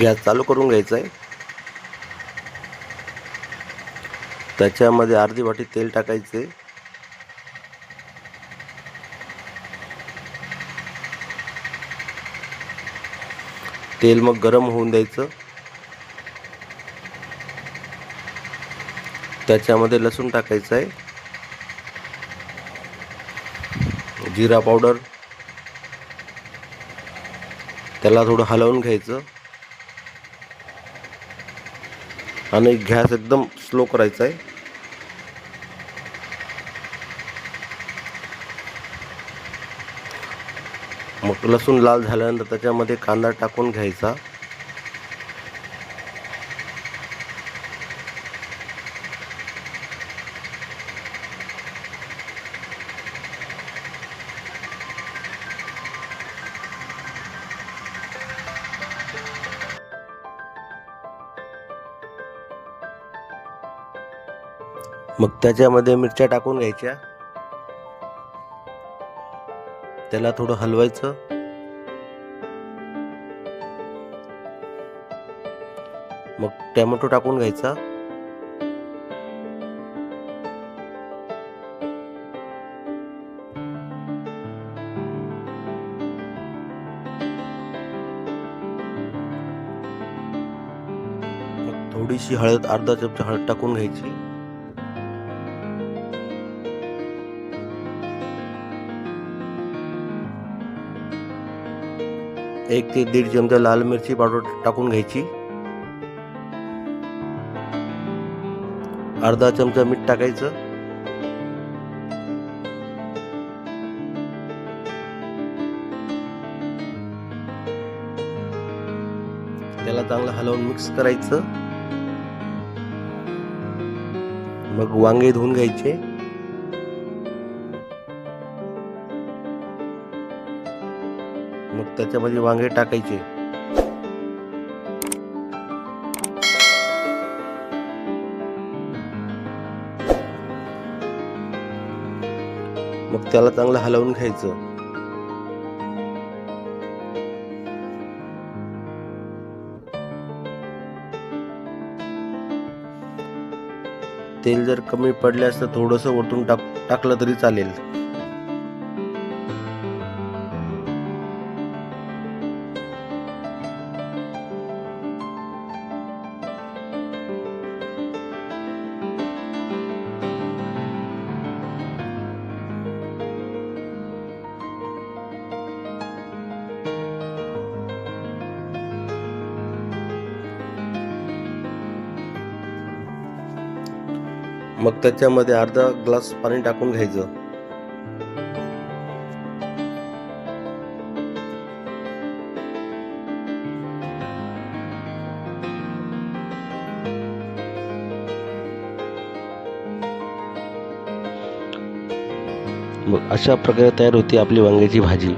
Gas चालू करून घ्यायचा आहे. त्याच्यामध्ये अर्धी वाटी तेल टाकायचे. तेल मग गरम होऊन द्यायचं. त्याच्यामध्ये लसूण टाकायचं आहे. जिरा पावडर. त्याला थोडं हलवून घ्यायचं. आणि गॅस एकदम स्लो करायचा आहे मग लसूण लाल झाल्यानंतर त्याच्यामध्ये कांदा टाकून घ्यायचा. मग त्याच्यामध्ये मिरच्या टाकून घ्यायच्या. त्याला थोडं हलवायचं. मग टॅमॅटो टाकून घ्यायचा. मग थोडीशी हळद अर्धा चमचा हळद टाकून घ्यायची. एक ते दीड चमचा लाल मिरची पावडर टाकून घ्यायची. अर्धा चमचा मीठ टाकायचं. त्याला चांगलं हलवून मिक्स करायचं. मग वांगे धुवून घ्यायचे. मग त्याच्यामध्ये वांगे टाकायचे. मग त्याला चांगलं हलवून घ्यायचं. तेल जर कमी पडले असतं थोडंसं वरतून टाक टाकलं तरी चालेल. मग त्याच्यामध्ये अर्धा ग्लास पाणी टाकून घ्यायचं. मग अशा प्रकारे तयार होती आपली वांग्याची भाजी.